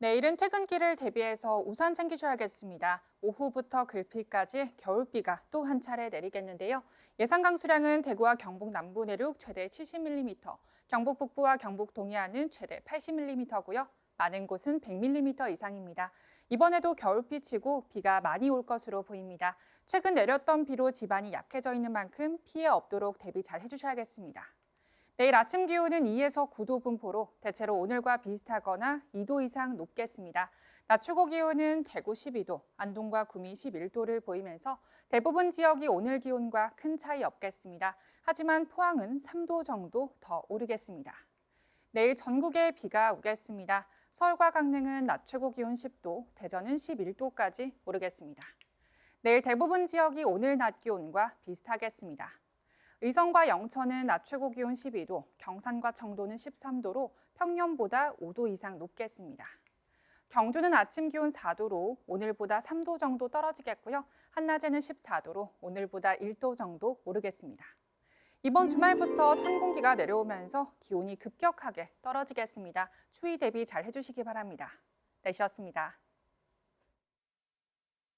내일은 퇴근길을 대비해서 우산 챙기셔야겠습니다. 오후부터 글피까지 겨울비가 또 한 차례 내리겠는데요. 예상 강수량은 대구와 경북 남부 내륙 최대 70mm, 경북 북부와 경북 동해안은 최대 80mm고요. 많은 곳은 100mm 이상입니다. 이번에도 겨울비 치고 비가 많이 올 것으로 보입니다. 최근 내렸던 비로 집안이 약해져 있는 만큼 피해 없도록 대비 잘 해주셔야겠습니다. 내일 아침 기온은 2에서 9도 분포로 대체로 오늘과 비슷하거나 2도 이상 높겠습니다. 낮 최고 기온은 대구 12도, 안동과 구미 11도를 보이면서 대부분 지역이 오늘 기온과 큰 차이 없겠습니다. 하지만 포항은 3도 정도 더 오르겠습니다. 내일 전국에 비가 오겠습니다. 서울과 강릉은 낮 최고 기온 10도, 대전은 11도까지 오르겠습니다. 내일 대부분 지역이 오늘 낮 기온과 비슷하겠습니다. 의성과 영천은 낮 최고 기온 12도, 경산과 청도는 13도로 평년보다 5도 이상 높겠습니다. 경주는 아침 기온 4도로 오늘보다 3도 정도 떨어지겠고요. 한낮에는 14도로 오늘보다 1도 정도 오르겠습니다. 이번 주말부터 찬 공기가 내려오면서 기온이 급격하게 떨어지겠습니다. 추위 대비 잘 해주시기 바랍니다. 날씨였습니다.